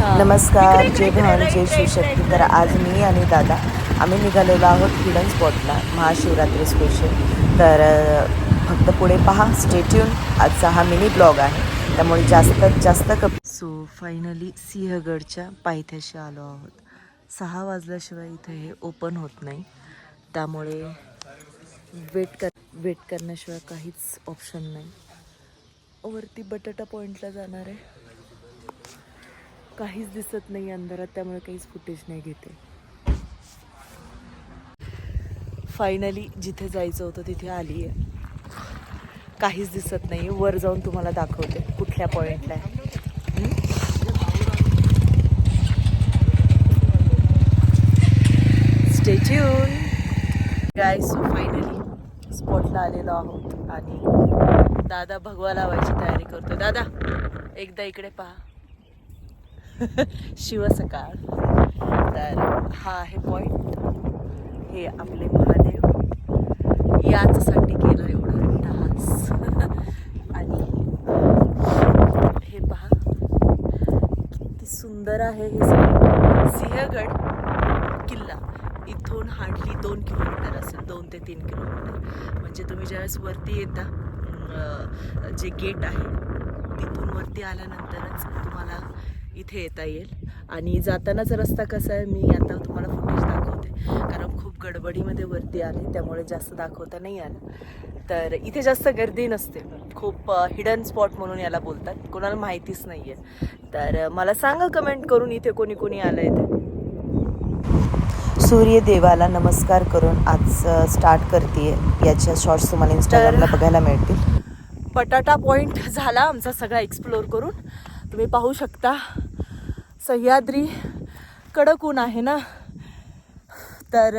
नमस्कार जय भवानी जय शिवशक्ती. तर आज मी आणि दादा आम्ही निघालेलो आहोत हिडन स्पॉटला महाशिवरात्री स्पेशल तर फक्त पुढे पहा स्टेट्यून आजचा हा मिनी ब्लॉग आहे. त्यामुळे जास्तीत जास्त कप सो फायनली सिंहगडच्या पायथ्याशी आलो आहोत. सहा वाजल्याशिवाय इथे हे ओपन होत नाही. त्यामुळे वेट कर वेट करण्याशिवाय काहीच ऑप्शन नाही. वरती बटाटा पॉईंटला जाणार आहे. काहीच दिसत नाही अंधारात त्यामुळे काहीच फुटेज नाही घेते. फायनली जिथे जायचं होतं तिथे आली आहे काहीच दिसत नाही वर जाऊन तुम्हाला दाखवते कुठल्या पॉईंटला आहे. स्टेच्यून गाय सो फायनली स्पॉटला आलेलो आहोत. आणि दादा भगवा लावायची तयारी करतोय. दादा एकदा इकडे पहा. शिवसकाळ. तर हा आहे पॉईंट हे आपले महादेव. याचसाठी केलं एवढा तास. आणि हे पहा. किती सुंदर आहे हे सिंहगड किल्ला. इथून हार्डली दोन किलोमीटर असेल. दोन ते तीन किलोमीटर म्हणजे तुम्ही ज्यावेळेस वरती येता जे गेट आहे तिथून वरती आल्यानंतरच तुम्हाला इथे येता येईल. आणि जातानाचा रस्ता कसा आहे मी आता तुम्हाला फुटेज दाखवते. कारण खूप गडबडीमध्ये वरती आले त्यामुळे जास्त दाखवता नाही आलं. तर इथे जास्त गर्दी नसते. खूप हिडन स्पॉट म्हणून याला बोलतात. कोणाला माहितीच नाही आहे तर मला सांगा कमेंट करून इथे कोणी कोणी आलं आहे ते सूर्यदेवाला नमस्कार करून आज स्टार्ट करते याच्या शॉर्ट्स तुम्हाला इंस्टाग्रामला बघायला मिळतील. बटाटा पॉईंट झाला आमचा सगळा एक्सप्लोर करून. तुम्ही पाहू शकता. सह्याद्री कडक ऊन आहे ना? तर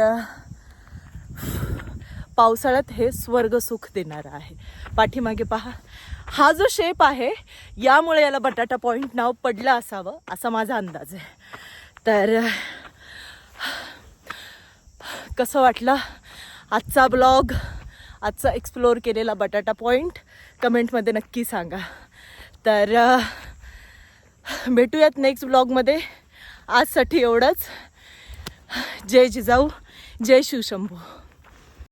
पावसाळ्यात हे स्वर्ग सुख देणारं आहे. पाठीमागे पहा. हा जो शेप आहे यामुळे याला बटाटा पॉईंट नाव पडलं असावं असा माझा अंदाज आहे. तर कसं वाटलं? आजचा ब्लॉग आजचा एक्सप्लोअर केलेला बटाटा पॉईंट कमेंटमध्ये नक्की सांगा. तर भेटूयात नेक्स्ट ब्लॉगमध्ये आजसाठी एवढंच. जय जिजाऊ जय शिवशंभू.